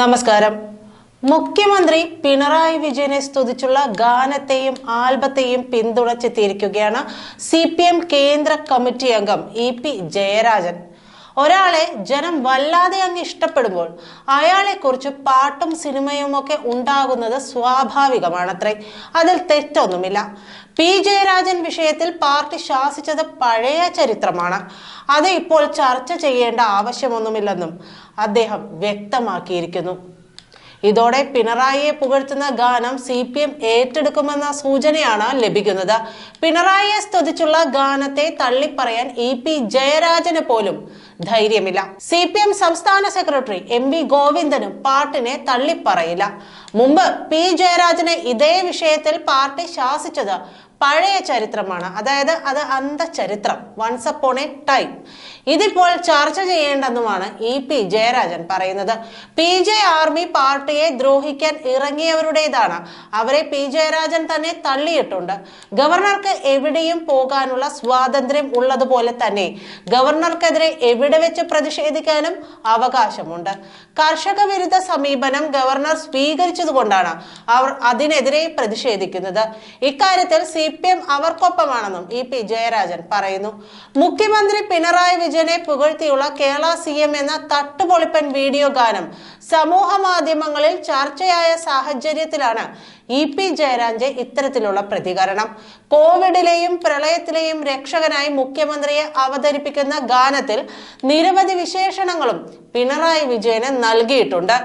നമസ്കാരം. മുഖ്യമന്ത്രി പിണറായി വിജയനെ സ്തുതിച്ചുള്ള ഗാനത്തെയും ആൽബത്തെയും പിന്തുണച്ചെത്തിയിരിക്കുകയാണ് സി പി എം കേന്ദ്ര കമ്മിറ്റി അംഗം ഇ പി ജയരാജൻ. ഒരാളെ ജനം വല്ലാതെ അങ്ങ് ഇഷ്ടപ്പെടുമ്പോൾ അയാളെക്കുറിച്ച് പാട്ടും സിനിമയും ഒക്കെ ഉണ്ടാകുന്നത് സ്വാഭാവികമാണത്രേ. അതിൽ തെറ്റൊന്നുമില്ല. പി. ജയരാജൻ വിഷയത്തിൽ പാർട്ടി ശാസിച്ചത് പഴയ ചരിത്രമാണ്. അത് ഇപ്പോൾ ചർച്ച ചെയ്യേണ്ട ആവശ്യമൊന്നുമില്ലെന്നും അദ്ദേഹം വ്യക്തമാക്കിയിരിക്കുന്നു. ഇതോടെ പിണറായിയെ പുകഴ്ത്തുന്ന ഗാനം സി പി എം ഏറ്റെടുക്കുമെന്ന സൂചനയാണ് ലഭിക്കുന്നത്. പിണറായിയെ സ്തുതിച്ചുള്ള ഗാനത്തെ തള്ളിപ്പറയാൻ ഇ പി ജയരാജന് പോലും ധൈര്യമില്ല. സി പി എം സംസ്ഥാന സെക്രട്ടറി എം വി ഗോവിന്ദനും പാട്ടിനെ തള്ളിപ്പറയില്ല. മുമ്പ് പി ജയരാജനെ ഇതേ വിഷയത്തിൽ പാർട്ടി ശാസിച്ചത് പഴയ ചരിത്രമാണ്. അതായത് അത് അന്ധചരിത്രം. വൺസ് അപ്പോൺ എ ടൈം ഇതിപ്പോൾ ചർച്ച ചെയ്യേണ്ടെന്നുമാണ് ഇ പി ജയരാജൻ പറയുന്നത്. പി ജെ ആർമി പാർട്ടിയെ ദ്രോഹിക്കാൻ ഇറങ്ങിയവരുടേതാണ്. അവരെ പി ജയരാജൻ തന്നെ തള്ളിയിട്ടുണ്ട്. ഗവർണർക്ക് എവിടെയും പോകാനുള്ള സ്വാതന്ത്ര്യം ഉള്ളതുപോലെ തന്നെ ഗവർണർക്കെതിരെ എവിടെ വെച്ച് പ്രതിഷേധിക്കാനും അവകാശമുണ്ട്. കർഷക വിരുദ്ധ സമീപനം ഗവർണർ സ്വീകരിച്ചതുകൊണ്ടാണ് അവർ അതിനെതിരെ പ്രതിഷേധിക്കുന്നത്. ഇക്കാര്യത്തിൽ സി പി എം അവർക്കൊപ്പമാണെന്നും ഇ പി ജയരാജൻ പറയുന്നു. മുഖ്യമന്ത്രി പിണറായി വിജയനെ പുകഴ്ത്തിയുള്ള കേരള സി എം എന്ന തട്ടുപൊളിപ്പൻ വീഡിയോ ഗാനം സമൂഹ മാധ്യമങ്ങളിൽ ചർച്ചയായ സാഹചര്യത്തിലാണ് ഇ പി ജയരാജന്റെ ഇത്തരത്തിലുള്ള പ്രതികരണം. കോവിഡിലെയും പ്രളയത്തിലെയും രക്ഷകനായി മുഖ്യമന്ത്രിയെ അവതരിപ്പിക്കുന്ന ഗാനത്തിൽ നിരവധി വിശേഷണങ്ങളും പിണറായി വിജയന് നൽകിയിട്ടുണ്ട്.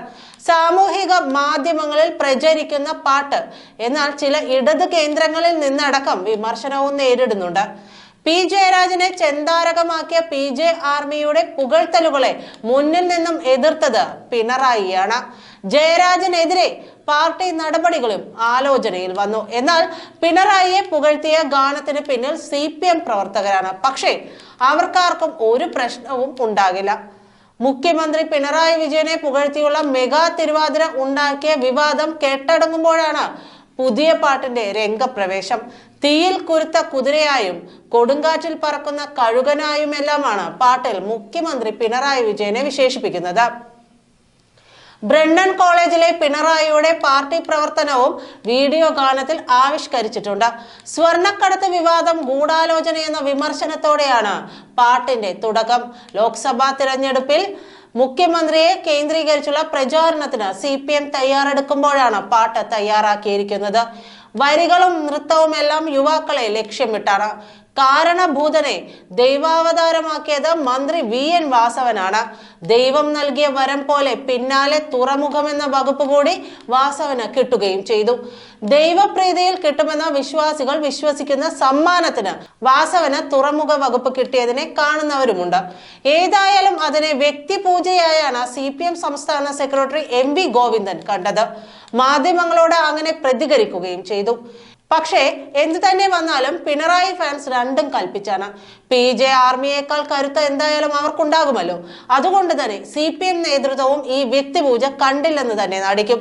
സാമൂഹിക മാധ്യമങ്ങളിൽ പ്രചരിക്കുന്ന പാട്ട് എന്നാൽ ചില ഇടത് കേന്ദ്രങ്ങളിൽ നിന്നടക്കം വിമർശനവും നേരിടുന്നുണ്ട്. പി ജയരാജനെ ചെന്താരകമാക്കിയ പി ജെ ആർമിയുടെ പുകഴ്ത്തലുകളെ മുന്നിൽ നിന്നും എതിർത്തത് പിണറായിയാണ്. ജയരാജനെതിരെ പാർട്ടി നടപടികളും ആലോചനയിൽ വന്നു. എന്നാൽ പിണറായിയെ പുകഴ്ത്തിയ ഗാനത്തിന് പിന്നിൽ സി പി എം പ്രവർത്തകരാണ്. പക്ഷേ അവർക്കാർക്കും ഒരു പ്രശ്നവും ഉണ്ടാകില്ല. മുഖ്യമന്ത്രി പിണറായി വിജയനെ പുകഴ്ത്തിയുള്ള മെഗാ തിരുവാതിര ഉണ്ടാക്കിയ വിവാദം കെട്ടടങ്ങുമ്പോഴാണ് പുതിയ പാട്ടിന്റെ രംഗപ്രവേശം. തീയിൽ കുരുത്ത കുതിരയായും കൊടുങ്കാറ്റിൽ പറക്കുന്ന കഴുകനായും എല്ലാമാണ് പാട്ടിൽ മുഖ്യമന്ത്രി പിണറായി വിജയനെ വിശേഷിപ്പിക്കുന്നത്. ബ്രണ്ടൻ കോളേജിലെ പിണറായിയുടെ പാർട്ടി പ്രവർത്തനവും വീഡിയോ ഗാനത്തിൽ ആവിഷ്കരിച്ചിട്ടുണ്ട്. സ്വർണക്കടത്ത് വിവാദം ഗൂഢാലോചന എന്ന വിമർശനത്തോടെയാണ് പാട്ടിന്റെ തുടക്കം. ലോക്സഭാ തിരഞ്ഞെടുപ്പിൽ മുഖ്യമന്ത്രിയെ കേന്ദ്രീകരിച്ചുള്ള പ്രചാരണത്തിന് സി പി എം തയ്യാറെടുക്കുമ്പോഴാണ് പാട്ട് തയ്യാറാക്കിയിരിക്കുന്നത്. വരികളും നൃത്തവും എല്ലാം യുവാക്കളെ ലക്ഷ്യമിട്ടാണ് കാരണഭൂതനെ ദൈവാവതാരമാക്കിയത് മന്ത്രി വി എൻ വാസവനാണ്. ദൈവം നൽകിയ വരം പോലെ പിന്നാലെ തുറമുഖമെന്ന വകുപ്പ് കൂടി വാസവന് കിട്ടുകയും ചെയ്തു. ദൈവപ്രീതിയിൽ കിട്ടുമെന്ന വിശ്വാസികൾ വിശ്വസിക്കുന്ന സമ്മാനത്തിന് വാസവന് തുറമുഖ വകുപ്പ് കിട്ടിയതിനെ കാണുന്നവരുമുണ്ട്. ഏതായാലും അതിനെ വ്യക്തിപൂജയായാണ് സി പി എം സംസ്ഥാന സെക്രട്ടറി എം വി ഗോവിന്ദൻ കണ്ടത്. മാധ്യമങ്ങളോട് അങ്ങനെ പ്രതികരിക്കുകയും ചെയ്തു. പക്ഷേ എന്തു തന്നെ വന്നാലും പിണറായി ഫാൻസ് രണ്ടും കൽപ്പിച്ചാണ്. പി ജെ ആർമിയേക്കാൾ കരുത്ത് എന്തായാലും അവർക്കുണ്ടാകുമല്ലോ. അതുകൊണ്ട് തന്നെ സി പി എം നേതൃത്വവും ഈ വ്യക്തിപൂജ കണ്ടില്ലെന്ന് തന്നെ നടിക്കും.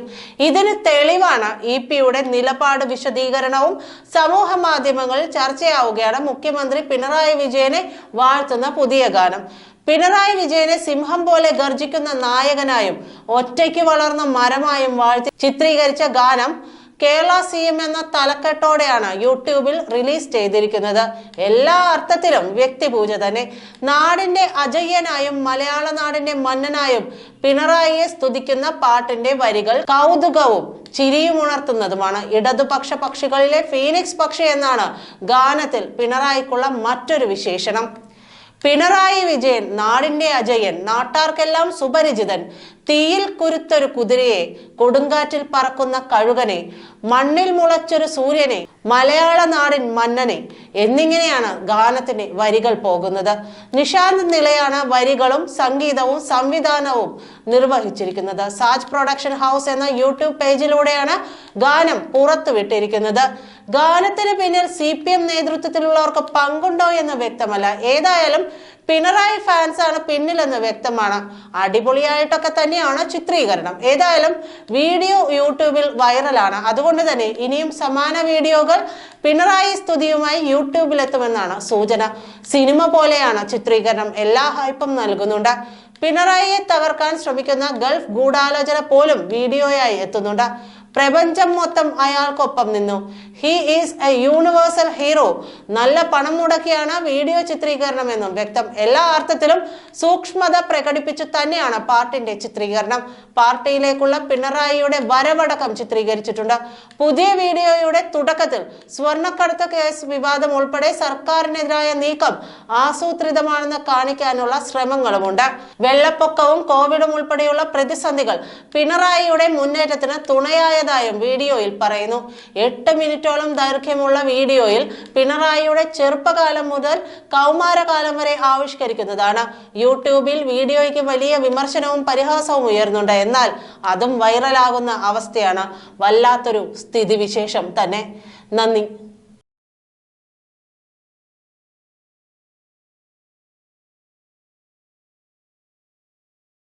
ഇതിന് തെളിവാണ് ഇ പിയുടെ നിലപാട് വിശദീകരണവും സമൂഹ മാധ്യമങ്ങളിൽ ചർച്ചയാവുകയാണ് മുഖ്യമന്ത്രി പിണറായി വിജയനെ വാഴ്ത്തുന്ന പുതിയ ഗാനം. പിണറായി വിജയനെ സിംഹം പോലെ ഗർജിക്കുന്ന നായകനായും ഒറ്റയ്ക്ക് വളർന്ന മരമായും വാഴ്ത്തി ചിത്രീകരിച്ച ഗാനം കേരള സി എം എന്ന തലക്കെട്ടോടെയാണ് യൂട്യൂബിൽ റിലീസ് ചെയ്തിരിക്കുന്നത്. എല്ലാ അർത്ഥത്തിലും വ്യക്തിപൂജ തന്നെ. നാടിന്റെ അജയ്യനായും മലയാള നാടിന്റെ മന്നനായും പിണറായിയെ സ്തുതിക്കുന്ന പാട്ടിന്റെ വരികൾ കൗതുകവും ചിരിയും ഉണർത്തുന്നതുമാണ്. ഇടതുപക്ഷ പക്ഷികളിലെ ഫീനിക്സ് പക്ഷി എന്നാണ് ഗാനത്തിൽ പിണറായിക്കുള്ള മറ്റൊരു വിശേഷണം. പിണറായി വിജയൻ നാടിന്റെ അജയൻ നാട്ടാർക്കെല്ലാം സുപരിചിതൻ. തീയിൽ കുരുത്തൊരു കുതിരയെ കൊടുങ്കാറ്റിൽ പറക്കുന്ന കഴുകനെ മണ്ണിൽ മുളച്ചൊരു സൂര്യനെ മലയാള നാടിൻ മന്നനെ എന്നിങ്ങനെയാണ് ഗാനത്തിന്റെ വരികൾ പോകുന്നത്. നിഷാന്ത് നിലയാണ് വരികളും സംഗീതവും സംവിധാനവും നിർവഹിച്ചിരിക്കുന്നത്. സാജ് പ്രൊഡക്ഷൻ ഹൗസ് എന്ന യൂട്യൂബ് പേജിലൂടെയാണ് ഗാനം പുറത്തുവിട്ടിരിക്കുന്നത്. ഗാനത്തിന് പിന്നിൽ സി പി എം നേതൃത്വത്തിലുള്ളവർക്ക് പങ്കുണ്ടോ എന്ന് വ്യക്തമല്ല. ഏതായാലും പിണറായി ഫാൻസ് ആണ് പിന്നിലെന്ന് വ്യക്തമാണ്. അടിപൊളിയായിട്ടൊക്കെ തന്നെയാണ് ചിത്രീകരണം. ഏതായാലും വീഡിയോ യൂട്യൂബിൽ വൈറലാണ്. അതുകൊണ്ട് തന്നെ ഇനിയും സമാന വീഡിയോകൾ പിണറായി സ്തുതിയുമായി യൂട്യൂബിലെത്തുമെന്നാണ് സൂചന. സിനിമ പോലെയാണ് ചിത്രീകരണം. എല്ലാ ഹൈപ്പും നൽകുന്നുണ്ട്. പിണറായിയെ തകർക്കാൻ ശ്രമിക്കുന്ന ഗൾഫ് ഗൂഢാലോചന പോലും വീഡിയോയായി എത്തുന്നുണ്ട്. പ്രപഞ്ചം മൊത്തം അയാൾക്കൊപ്പം നിന്നു. He is a universal hero നല്ല പണം മുടക്കിയാണ് വീഡിയോ ചിത്രീകരണം എന്നും വ്യക്തം. എല്ലാ അർത്ഥത്തിലും സൂക്ഷ്മത പ്രകടിപ്പിച്ചു തന്നെയാണ് പാർട്ടിന്റെ ചിത്രീകരണം. പാർട്ടിയിലേക്കുള്ള പിണറായിയുടെ വരവടക്കം ചിത്രീകരിച്ചിട്ടുണ്ട്. പുതിയ വീഡിയോയുടെ തുടക്കത്തിൽ സ്വർണക്കടത്ത് കേസ് വിവാദം ഉൾപ്പെടെ സർക്കാരിനെതിരായ നീക്കം ആസൂത്രിതമാണെന്ന് കാണിക്കാനുള്ള ശ്രമങ്ങളുമുണ്ട്. വെള്ളപ്പൊക്കവും കോവിഡും ഉൾപ്പെടെയുള്ള പ്രതിസന്ധികൾ പിണറായിയുടെ മുന്നേറ്റത്തിന് തുണയായതായും വീഡിയോയിൽ പറയുന്നു. എട്ട് മിനിറ്റോളം ദൈർഘ്യമുള്ള വീഡിയോയിൽ പിണറായിയുടെ ചെറുപ്പകാലം മുതൽ കൗമാരകാലം വരെ ആവിഷ്കരിക്കുന്നതാണ്. യൂട്യൂബിൽ വീഡിയോയ്ക്ക് വലിയ വിമർശനവും പരിഹാസവും ഉയർന്നുണ്ട്. എന്നാൽ അതും വൈറലാകുന്ന അവസ്ഥയാണ് വല്ലാത്തൊരു സ്ഥിതിവിശേഷം തന്നെ. നന്ദി.